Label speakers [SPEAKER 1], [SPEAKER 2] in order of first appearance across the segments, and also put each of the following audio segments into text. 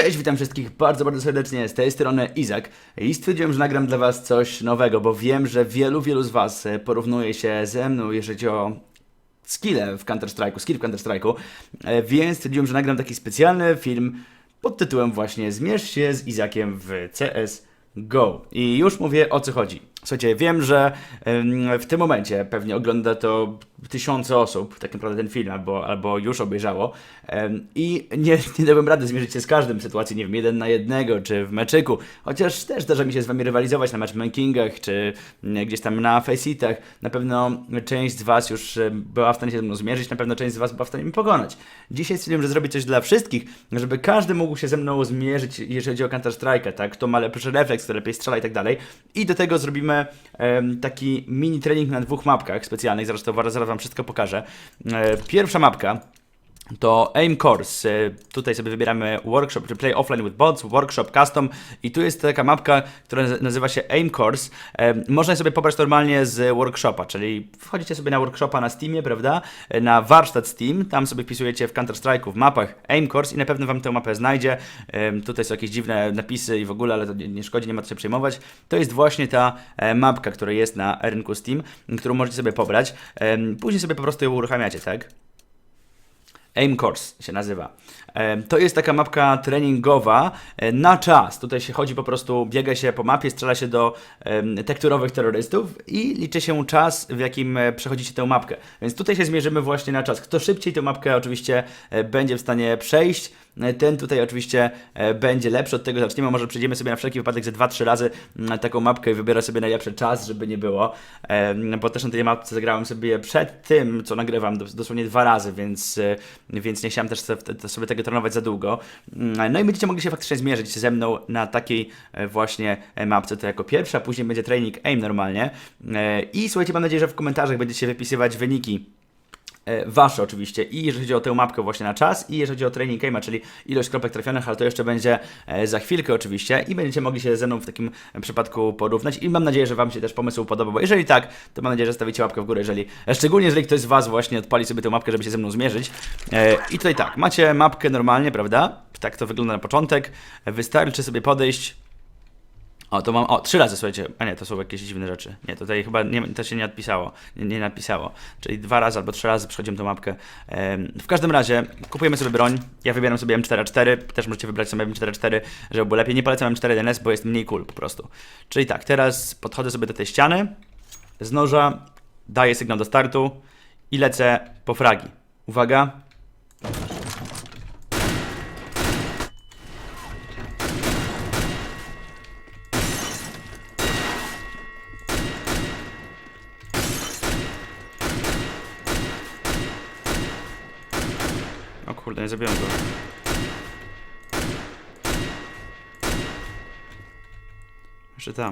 [SPEAKER 1] Cześć, witam wszystkich bardzo, bardzo serdecznie. Z tej strony Izak i stwierdziłem, że nagram dla Was coś nowego, bo wiem, że wielu, wielu z Was e, porównuje się ze mną, jeżeli chodzi o skille w Counter-Strike'u, skill w Counter-Strike'u, e, więc stwierdziłem, że nagram taki specjalny film pod tytułem właśnie Zmierz się z Izakiem w CS GO. I już mówię o co chodzi. Słuchajcie, wiem, że w tym momencie pewnie ogląda to tysiące osób, tak naprawdę ten film, albo, albo już obejrzało. I nie, nie dałem rady zmierzyć się z każdym w sytuacji, nie wiem, jeden na jednego, czy w meczyku. Chociaż też zdarza mi się z wami rywalizować na matchmakingach, czy gdzieś tam na faceitach. Na pewno część z was już była w stanie się ze mną zmierzyć, na pewno część z was była w stanie mi pokonać. Dzisiaj stwierdziłem, że zrobię coś dla wszystkich, żeby każdy mógł się ze mną zmierzyć, jeżeli chodzi o Counter Strike'a, tak? Kto ma lepszy refleks, kto lepiej strzela i tak dalej. I do tego zrobimy em, taki mini trening na dwóch mapkach specjalnych, zresztą zaraz wam wszystko pokażę. E, pierwsza mapka to Aim Course. E, Tutaj sobie wybieramy workshop, czy Play Offline with Bots, Workshop Custom i tu jest taka mapka, która naz- nazywa się Aim Course. E, Można sobie pobrać normalnie z workshopa, czyli wchodzicie sobie na workshopa na Steamie, prawda? E, Na warsztat Steam, tam sobie wpisujecie w Counter Strike'u w mapach Aim Course i na pewno wam tę mapę znajdzie. Tutaj są jakieś dziwne napisy i w ogóle, ale to nie, szkodzi, nie ma co się przejmować. To jest właśnie ta mapka, która jest na rynku Steam, którą możecie sobie pobrać. Później sobie po prostu ją uruchamiacie, tak? Aim Course się nazywa. To jest taka mapka treningowa e, na czas. Tutaj się chodzi po prostu, biega się po mapie, strzela się do tekturowych terrorystów i liczy się czas, w jakim e, przechodzicie tę mapkę. Więc tutaj się zmierzymy właśnie na czas. Kto szybciej tę mapkę oczywiście e, będzie w stanie przejść, ten tutaj oczywiście e, będzie lepszy. Od tego zaczniemy. Może przejdziemy sobie na wszelki wypadek ze 2-3 razy na taką mapkę i wybiorę sobie najlepszy czas, żeby nie było. Em, Bo też na tej mapce zagrałem sobie przed tym, co nagrywam, dos- dosłownie dwa razy, więc, e, więc nie chciałem też sobie tego trenować za długo. Mm, No i będziecie mogli się faktycznie zmierzyć ze mną na takiej e, właśnie e, mapce. To jako pierwsza, później będzie training aim normalnie. E, I słuchajcie, mam nadzieję, że w komentarzach będziecie wypisywać wyniki e, wasze oczywiście i jeżeli chodzi o tę mapkę właśnie na czas i jeżeli chodzi o training game'a, czyli ilość kropek trafionych, ale to jeszcze będzie e, za chwilkę oczywiście i będziecie mogli się ze mną w takim e, przypadku porównać i mam nadzieję, że wam się też pomysł podoba, bo jeżeli tak, to mam nadzieję, że stawicie łapkę w górę, jeżeli, e, szczególnie jeżeli ktoś z was właśnie odpali sobie tę mapkę, żeby się ze mną zmierzyć. E, I tutaj tak, macie mapkę normalnie, prawda? Tak to wygląda na początek. E, Wystarczy sobie podejść o, to mam. O, trzy razy słuchajcie. A nie, to są jakieś dziwne rzeczy. Nie, tutaj chyba nie, to się nie odpisało. Nie, nie napisało. Czyli dwa razy albo trzy razy przechodzimy tą mapkę. W każdym razie kupujemy sobie broń. Ja wybieram sobie M4A4. Też możecie wybrać sobie M4A4, żeby było lepiej. Nie polecam M4A1S, bo jest mniej cool po prostu. Czyli tak, teraz podchodzę sobie do tej ściany. Z noża daję sygnał do startu i lecę po fragi. Uwaga. Kurde, nie zabiłem go. Jeszcze tam.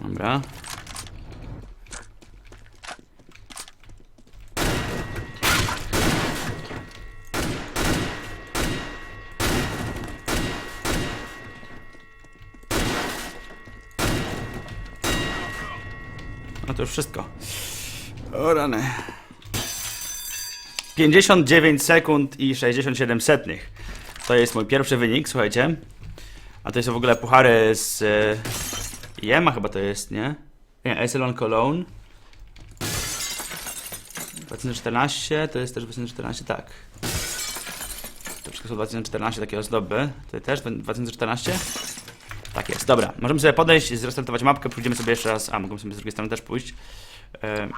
[SPEAKER 1] Dobra. No to już wszystko. O rany. 59 sekund i 67 setnych. To jest mój pierwszy wynik, słuchajcie. A to są w ogóle puchary z Jema chyba to jest, nie? Nie, Echelon Cologne. 2014, to jest też 2014, tak. To wszystko są 2014 takie ozdoby. To też 2014? Tak jest, dobra. Możemy sobie podejść, zrestartować mapkę, pójdziemy sobie jeszcze raz. A, mogę sobie z drugiej strony też pójść. E,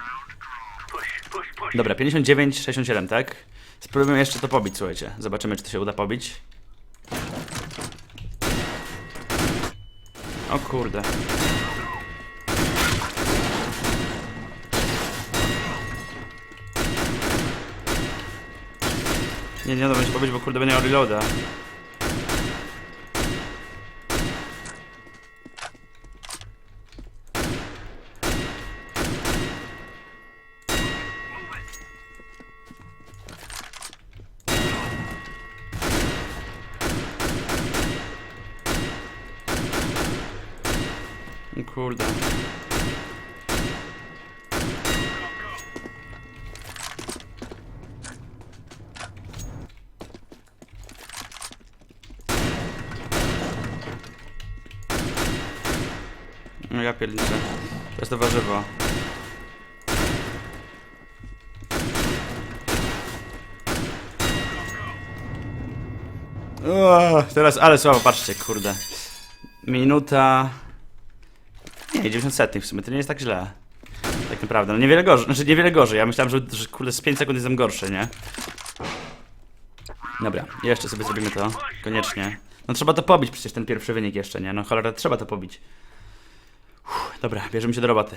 [SPEAKER 1] dobra, 59, 67, tak? Spróbujemy jeszcze to pobić, słuchajcie. Zobaczymy, czy to się uda pobić. O kurde. Nie, nie mi się pobić, bo kurde będę reloada. Kurde. No ja pierniczę. To jest to warzywo. O, teraz, ale słabo, patrzcie, kurde. Minuta... Nie, 90 setnych w sumie, to nie jest tak źle. Tak naprawdę, no niewiele gorzej, znaczy niewiele gorzej, ja myślałem, że, że kurde z 5 sekund jestem gorszy, nie? Dobra, jeszcze sobie zrobimy to, koniecznie. No trzeba to pobić przecież, ten pierwszy wynik jeszcze, nie? No cholera, trzeba to pobić. Uff, dobra, bierzemy się do roboty.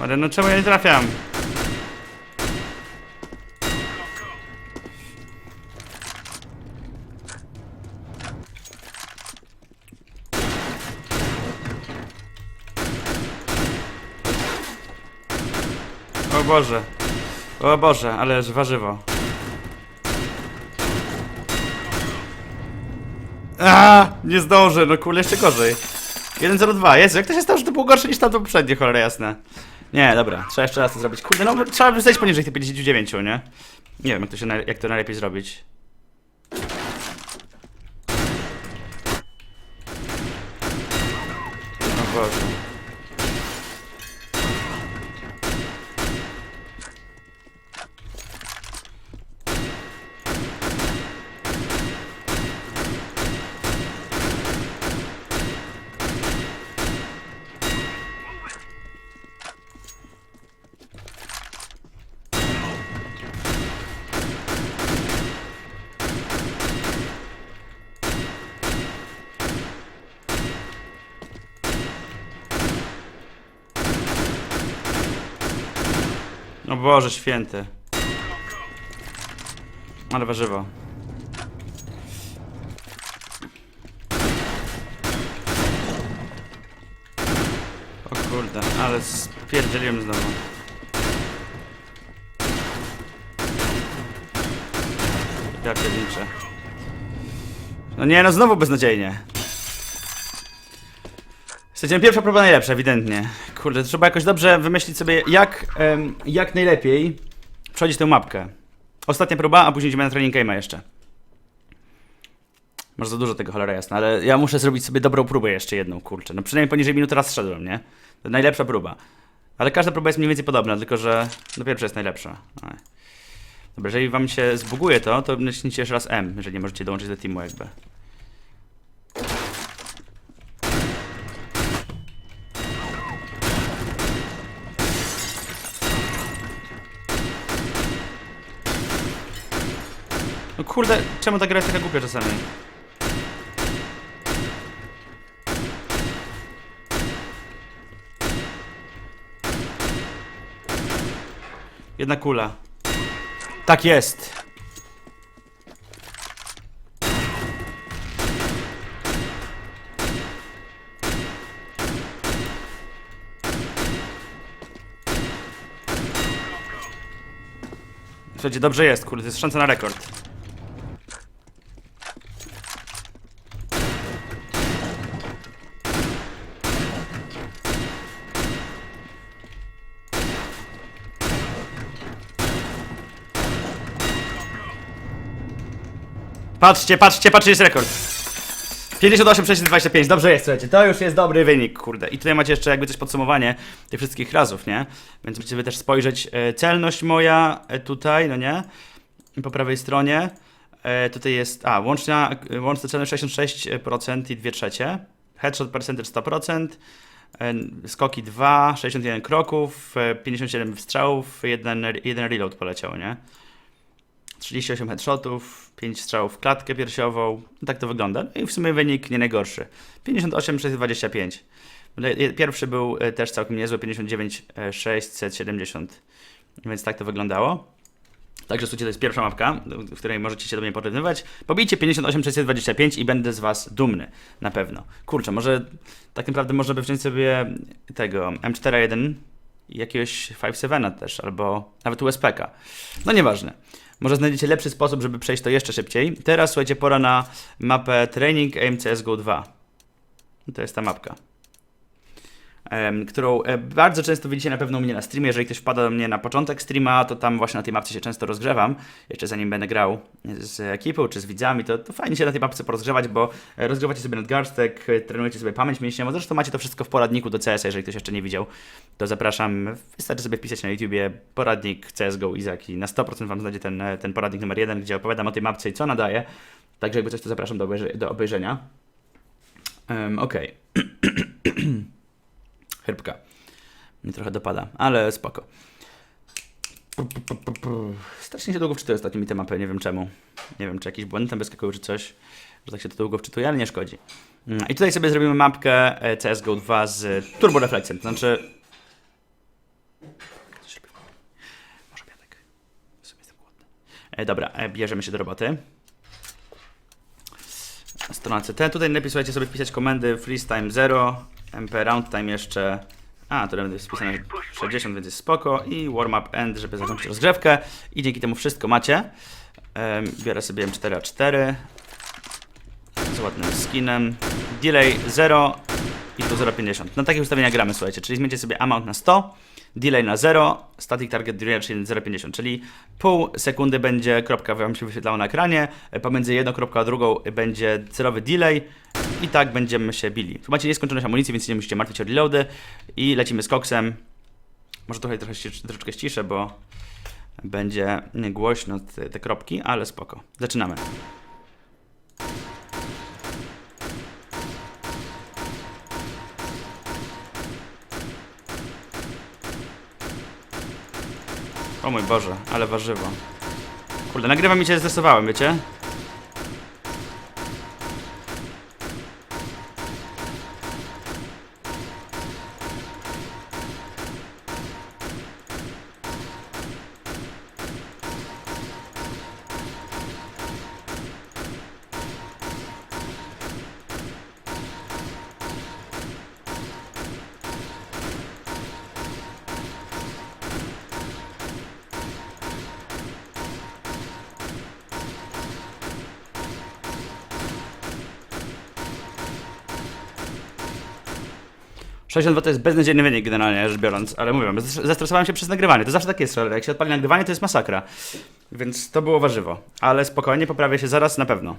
[SPEAKER 1] Jezus no czemu ja nie trafiam? O Boże. O Boże, ale warzywo. A, nie zdążę, no kurde, jeszcze gorzej. 1.02, Jezu, jak to się stało, że to było gorsze niż tamto poprzednie, cholera jasne. Nie, dobra, trzeba jeszcze raz to zrobić. Kurde, no trzeba by zejść poniżej tych 59, nie? Nie wiem, jak to, się naj- jak to najlepiej zrobić. Boże. O Boże święty. Ale warzywo. O kurde, ale spierdzieliłem znowu. Ja pierniczę. No nie, no znowu beznadziejnie. Słuchajcie, pierwsza próba najlepsza, ewidentnie. Kurde, trzeba jakoś dobrze wymyślić sobie, jak, jak najlepiej przechodzić tę mapkę. Ostatnia próba, a później idziemy na training game'a jeszcze. Może za dużo tego, cholera jasna, ale ja muszę zrobić sobie dobrą próbę jeszcze jedną, kurczę. No przynajmniej poniżej minuty raz szedłem, nie? To najlepsza próba. Ale każda próba jest mniej więcej podobna, tylko że no pierwsza jest najlepsza. Aj. Dobra, jeżeli wam się zbuguje to, to naciśnijcie jeszcze raz M, jeżeli nie możecie dołączyć do teamu jakby. Kurde, czemu ta gra jest taka głupia czasami? Jedna kula. Tak jest. Słuchajcie, dobrze jest, kurde, to jest szansa na rekord. Patrzcie, patrzcie, patrzcie, jest rekord. 58 25, dobrze jest, słuchajcie, to już jest dobry wynik, kurde. I tutaj macie jeszcze jakby coś podsumowanie tych wszystkich razów, nie? Więc możecie też spojrzeć, e, celność moja e, tutaj, no nie? Po prawej stronie. E, tutaj jest, a, łączna, łączna celność 66% i 2 trzecie. Headshot percentage 100%. e, Skoki 2, 61 kroków, e, 57 wstrzałów, jeden, jeden reload poleciał, nie? 38 headshotów, 5 strzałów w klatkę piersiową. No tak to wygląda. No i w sumie wynik nie najgorszy. 58 625. Pierwszy był e, też całkiem niezły, 59 e, 670. Więc tak to wyglądało. Także słuchajcie, to jest pierwsza mapka, w której możecie się do mnie porównywać. Pobijcie 58 625 i będę z was dumny, na pewno. Kurczę, może tak naprawdę można by wziąć sobie tego M41 i jakiegoś 5.7 też, albo nawet USPK. No nieważne. Może znajdziecie lepszy sposób, żeby przejść to jeszcze szybciej. Teraz słuchajcie, pora na mapę Training Aim CSGO 2. To jest ta mapka którą e, bardzo często widzicie na pewno u mnie na streamie. Jeżeli ktoś wpada do mnie na początek streama, to tam właśnie na tej mapce się często rozgrzewam. Jeszcze zanim będę grał z ekipą czy z widzami, to, to fajnie się na tej mapce porozgrzewać, bo e, rozgrzewacie sobie nadgarstek, e, trenujecie sobie pamięć mięśniową. Zresztą macie to wszystko w poradniku do CS, jeżeli ktoś jeszcze nie widział, to zapraszam. Wystarczy sobie wpisać na YouTubie poradnik CSGO Izak i na 100% Wam znajdzie ten, ten poradnik numer jeden, gdzie opowiadam o tej mapce i co nadaje. Także jakby coś, to zapraszam do, obejrzy- do obejrzenia. Um, Okej. Chrypka. Mnie trochę dopada, ale spoko. Strasznie się długo wczytuję ostatnio mi te mapy, nie wiem czemu. Nie wiem, czy jakiś błęd tam wyskakują, czy coś, że tak się to długo wczytuje, ale nie szkodzi. Mm, I tutaj sobie zrobimy mapkę e, CSGO 2 z turbo refleksem, to znaczy... Może biadek. W sumie jestem głodny. E, dobra, e, bierzemy się do roboty. Strona CT. Tutaj lepiej słuchajcie sobie wpisać komendy freeze 0, MP round time jeszcze. A, to jest wpisane 60, więc jest spoko. I warm up end, żeby zacząć rozgrzewkę. I dzięki temu wszystko macie. Biorę sobie M4A4 z ładnym skinem. Delay 0 i tu 0,50. Na takich ustawieniach gramy, słuchajcie. Czyli zmieńcie sobie amount na 100, delay na 0, static target duration 0,50, czyli pół sekundy będzie kropka wam się wyświetlała na ekranie, e, pomiędzy jedną kropką a drugą będzie celowy delay i tak będziemy się bili. Tu macie nieskończoność amunicji, więc nie musicie martwić o reloady i lecimy z koksem. Może trochę, troszeczkę ściszę, bo będzie głośno te, te kropki, ale spoko. Zaczynamy. O mój Boże, ale warzywo. Kurde, nagrywam i cię zestresowałem, wiecie? - 62 to jest beznadziejny wynik generalnie rzecz biorąc, ale mówię, zes- zestresowałem się przez nagrywanie. To zawsze tak jest, ale jak się odpali nagrywanie, to jest masakra. Więc to było warzywo. Ale spokojnie, poprawię się zaraz na pewno.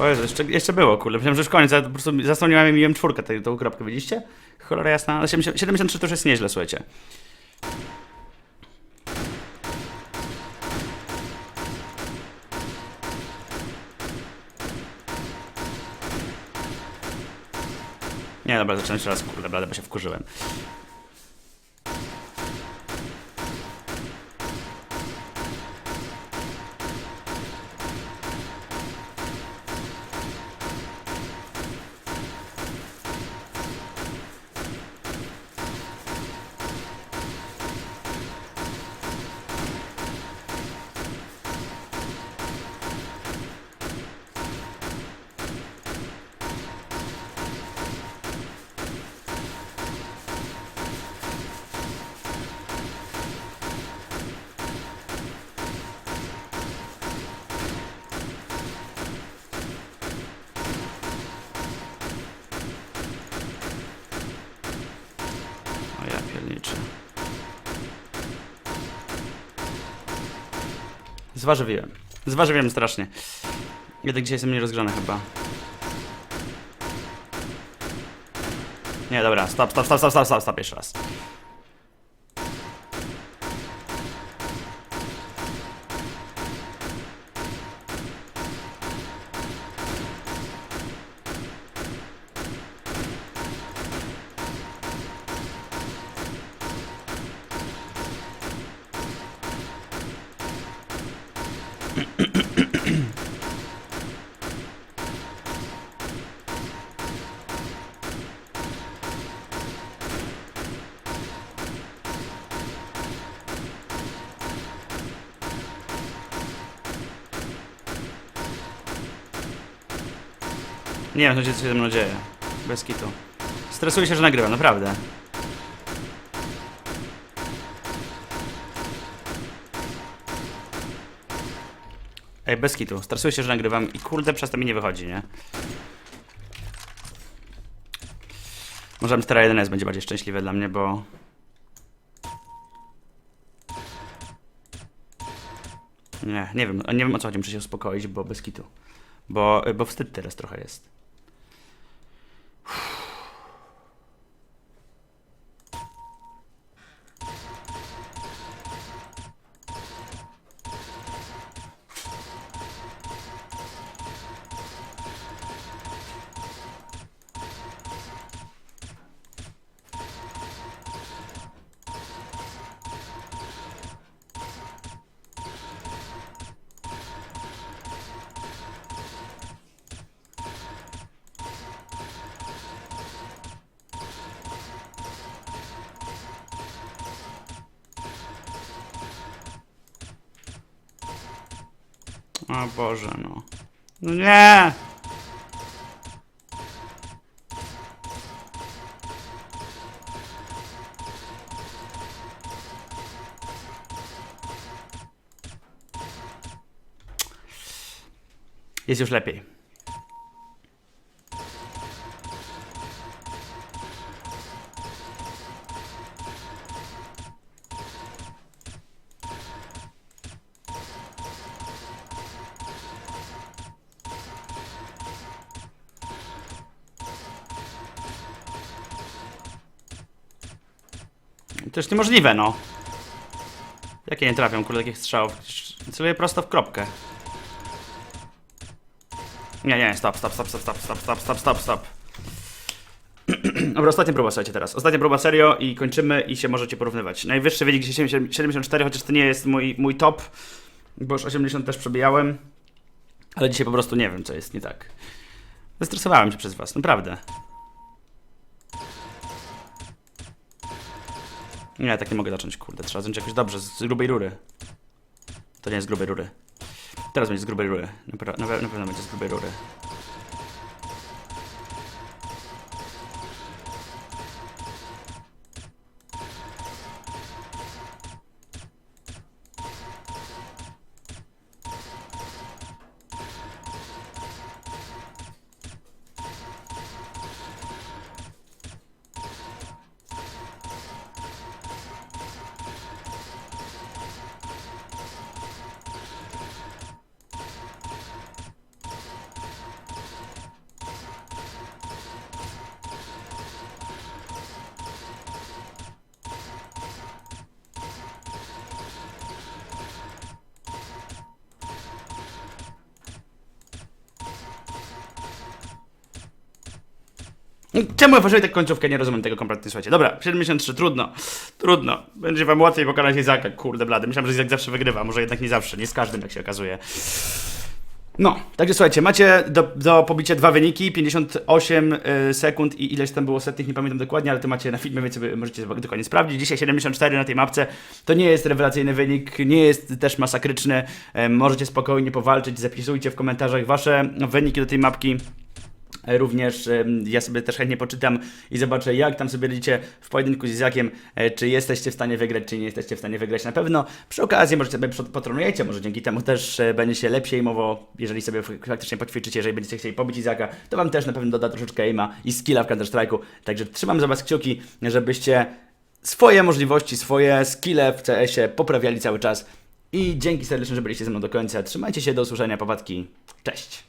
[SPEAKER 1] O Jezu, jeszcze, jeszcze było, kurde. Myślałem, że już koniec, ale po prostu zasłoniłem i miałem czwórkę, tę, tą kropkę, widzicie? Cholera jasna, ale 70, 73 to już jest nieźle, słuchajcie. Nie, dobra, zaczynam jeszcze raz, kurde, dobra, bo się wkurzyłem. Zważywiłem. Zważywiłem strasznie. Jednak dzisiaj jestem nierozgrzany chyba. Nie, dobra, stop, stop, stop, stop, stop, stop, stop, jeszcze raz. Nie wiem, co się ze mną dzieje. Bez kitu. Stresuję się, że nagrywam, naprawdę. Ej, bez kitu. Stresuję się, że nagrywam i kurde, przez to mi nie wychodzi, nie? Może Amstera 1S będzie bardziej szczęśliwe dla mnie, bo... Nie, nie wiem, nie wiem o co chodzi, muszę się uspokoić, bo bez kitu. Bo, bo wstyd teraz trochę jest. O Boże, no. No nie! Jest już lepiej. To jest niemożliwe, no. Jakie nie trafią, kurde, takich strzałów? Celuję prosto w kropkę. Nie, nie, stop, stop, stop, stop, stop, stop, stop, stop, stop, stop. Dobra, ostatnia próba, słuchajcie teraz. Ostatnia próba serio i kończymy i się możecie porównywać. Najwyższy wynik dzisiaj 74, chociaż to nie jest mój, mój top, bo już 80 też przebijałem. Ale dzisiaj po prostu nie wiem, co jest nie tak. Zestresowałem się przez was, naprawdę. Nie, tak nie mogę zacząć, kurde. Trzeba zacząć jakoś dobrze, z grubej rury. To nie jest grubej rury. Teraz będzie z grubej rury. Na pewno będzie z grubej rury. Czemu otworzyli tę końcówkę? Nie rozumiem tego kompletnie, słuchajcie. Dobra, 73, trudno. Trudno. Będzie wam łatwiej pokonać Izaka, kurde blady. Myślałem, że Izak zawsze wygrywa, może jednak nie zawsze, nie z każdym, jak się okazuje. No, także słuchajcie, macie do, do pobicia dwa wyniki, 58 y, sekund i ileś tam było setnych, nie pamiętam dokładnie, ale to macie na filmie, więc możecie dokładnie sprawdzić. Dzisiaj 74 na tej mapce, to nie jest rewelacyjny wynik, nie jest też masakryczny, e, możecie spokojnie powalczyć, zapisujcie w komentarzach wasze wyniki do tej mapki. E, Również ja sobie też chętnie poczytam i zobaczę, jak tam sobie radzicie w pojedynku z Izakiem, e, czy jesteście w stanie wygrać, czy nie jesteście w stanie wygrać na pewno. Przy okazji może sobie patronujecie, może dzięki temu też e, będzie się lepiej mowo, jeżeli sobie faktycznie poćwiczycie, jeżeli będziecie chcieli pobić Izaka, to wam też na pewno doda troszeczkę aima i skilla w Counter-Strike'u. Także trzymam za was kciuki, żebyście swoje możliwości, swoje skille w CS-ie poprawiali cały czas I dzięki serdecznie, że byliście ze mną do końca. Trzymajcie się, do usłyszenia, popadki. Cześć!